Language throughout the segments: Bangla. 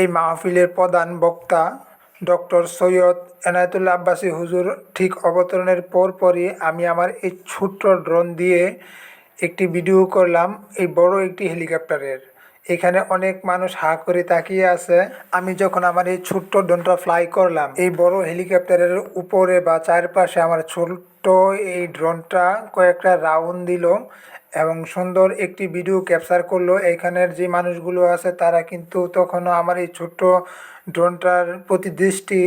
এই মাহফিলের প্রধান বক্তা ডক্টর সৈয়দ এনায়েতুল্লাহ আব্বাসী হুজুর ঠিক অবতরণের পরপরই আমি আমার এই ছোট্ট ড্রোন দিয়ে একটি ভিডিও করলাম এই বড় একটি হেলিকপ্টারের। এখানে অনেক মানুষ হা করে তাকিয়ে আছে। আমি যখন আমার এই ছোট্ট ড্রোনটা ফ্লাই করলাম, এই বড় হেলিকপ্টারের উপরে বা চারপাশে আমার ছোট্ট এই ড্রোনটা কয়েকটা রাউন্ড দিল। এবং সুন্দর একটি ভিডিও ক্যাপচার করল। এখানের যে মানুষগুলো আছে, তারা কিন্তু তখনও আমার এই ছোট্ট ড্রোনটার প্রতি দৃষ্টি,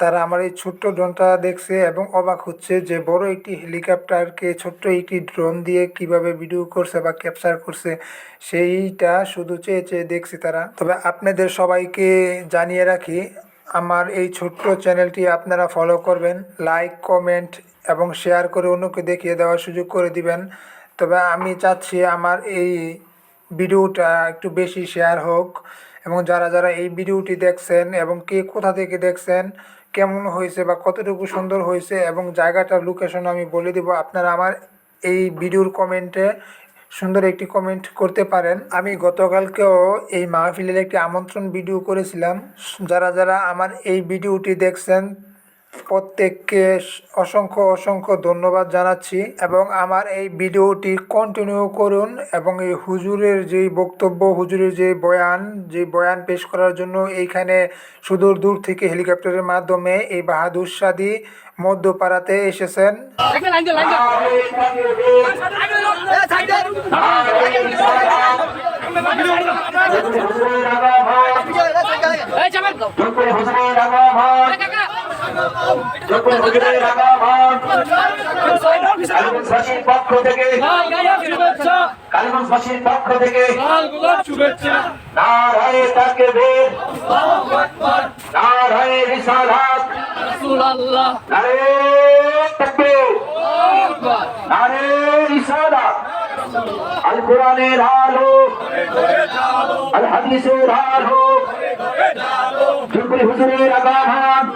তারা আমার এই ছোট্ট ড্রোনটা দেখছে এবং অবাক হচ্ছে যে বড় একটি হেলিকপ্টারকে ছোট্ট একটি ড্রোন দিয়ে কীভাবে ভিডিও করছে বা ক্যাপচার করছে, সেইটা শুধু চেয়ে চেয়ে দেখছি তারা। তবে আপনাদের সবাইকে জানিয়ে রাখি, আমার এই ছোট্ট চ্যানেলটি আপনারা ফলো করবেন লাইক কমেন্ট এবং শেয়ার করে অন্যকে দেখিয়ে দেওয়ার সুযোগ করে দিবেন। তবে আমি চাচ্ছি আমার এই ভিডিওটা একটু বেশি শেয়ার হোক এবং যারা যারা এই ভিডিওটি দেখছেন এবং কে কোথা থেকে দেখছেন, কেমন হয়েছে বা কতটুকু সুন্দর হয়েছে এবং জায়গাটার লোকেশন আমি বলে দেব, আপনারা আমার এই ভিডিওর কমেন্টে সুন্দর একটি কমেন্ট করতে পারেন। আমি গতকালকেও এই মাহফিলের একটি আমন্ত্রণ ভিডিও করেছিলাম। যারা যারা আমার এই ভিডিওটি দেখছেন প্রত্যেককে অসংখ্য অসংখ্য ধন্যবাদ জানাচ্ছি এবং আমার এই ভিডিওটি কন্টিনিউ করুন এবং এই হুজুরের যেই বক্তব্য হুজুরের যে বয়ান যে বয়ান পেশ করার জন্য এইখানে সুদূর দূর থেকে হেলিকপ্টারের মাধ্যমে এই বাহাদুর শাদি মধ্যপাড়াতে এসেছেন। কালীগঞ্জবাসীর পক্ষ থেকে কালীগঞ্জবাসীর পক্ষ থেকে নারায়ে তাকবীর নারায়ে রিসালাত নারায়ে তাকবীর নারায়ে রিসালাত আল কোরআনের আলো আল হাদিসের আলো আগাম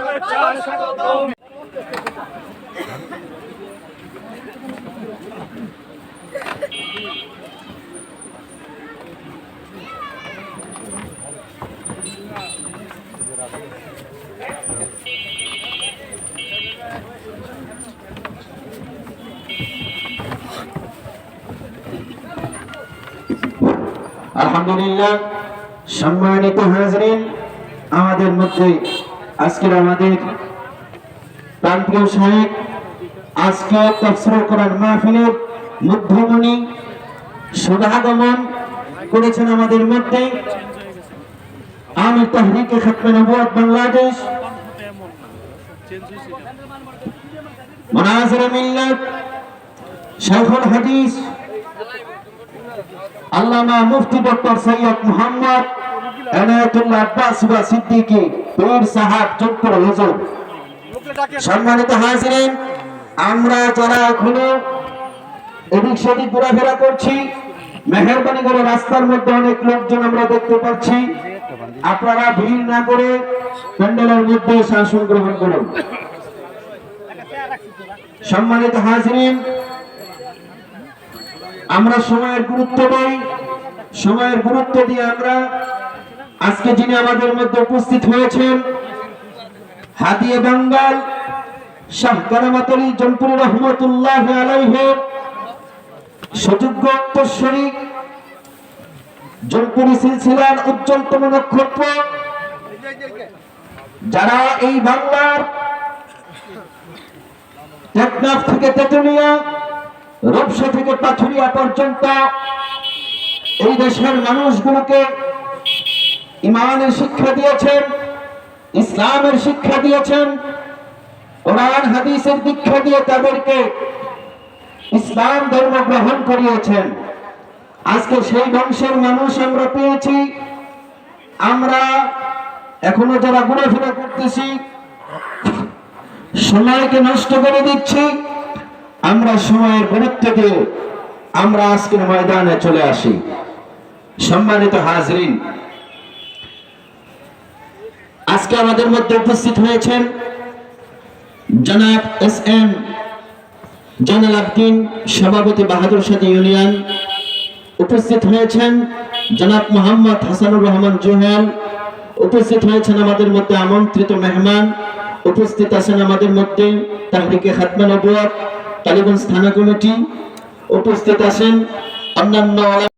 আলহামদুলিল্লাহ। সম্মানিত হাজরিন, আমাদের মধ্যে আজকের আমাদের প্রান্তীয় সাহেব আজকে তফসিল করার মাহফিলের মধ্যমণি সুধাগমন করেছেন আমাদের মধ্যে। আমি তহরিকে খতমে নবুয়াত বাংলাদেশ, মনাজির মিল্লাত, শাইখুল হাদিস আল্লামা মুফতি ডক্টর সৈয়দ মোহাম্মদ এনায়েতুল্লাহ আব্বাস বা সিদ্দিকী, পীর সাহাব যোগপুর হুজুর সম্মানিত হাজিরিন, আমরা যারা এখনও এদিক সেদিক ঘোরাফেরা করছি, মেহরবানি করে রাস্তার মধ্যে অনেক লোকজন আমরা দেখতে পাচ্ছি। আপনারা ভিড় না করে প্যান্ডেলের মধ্যে শাসন গ্রহণ করুন। সম্মানিত হাজিরিন আমরা সময়ের গুরুত্ব দেই সময়ের গুরুত্ব দিয়ে আমরা আজকে যিনি আমাদের মধ্যে উপস্থিত হয়েছেন, হাদিয়ে বাঙ্গাল যারা এই বাংলার থেকে তেতুলিয়া রূপসা থেকে পাথুরিয়া পর্যন্ত এই দেশের মানুষগুলোকে ইমানের শিক্ষা দিয়েছেন, ইসলামের শিক্ষা দিয়েছেন, কোরআন, হাদিসের দীক্ষা দিয়ে তাদেরকে ইসলাম ধর্ম গ্রহণ করিয়েছেন। আজকে সেই বংশের মানুষ আমরা পেয়েছি। আমরা এখনও যারা ঘুরে ঘোরাফেরা করতেছি, সময়কে নষ্ট করে দিচ্ছি। আমরা সময়ের গুরুত্ব দিয়ে আমরা আজকের ময়দানে চলে আসি। সম্মানিত হাজরিন, আজকে আমাদের মধ্যে উপস্থিত হয়েছেন জনাব এস এম জনাল আবদিন সভাপতি বাহাদুর সাথী ইউনিয়ন। উপস্থিত হয়েছেন জনাব মোহাম্মদ হাসানুর রহমান জোহেল। উপস্থিত হয়েছেন আমাদের মধ্যে আমন্ত্রিত মেহমান। উপস্থিত আছেন আমাদের মধ্যে তাহরিকে খাতমা নবুয়াত। কালীগঞ্জ থানা কমিটি উপস্থিত আছেন অন্যান্য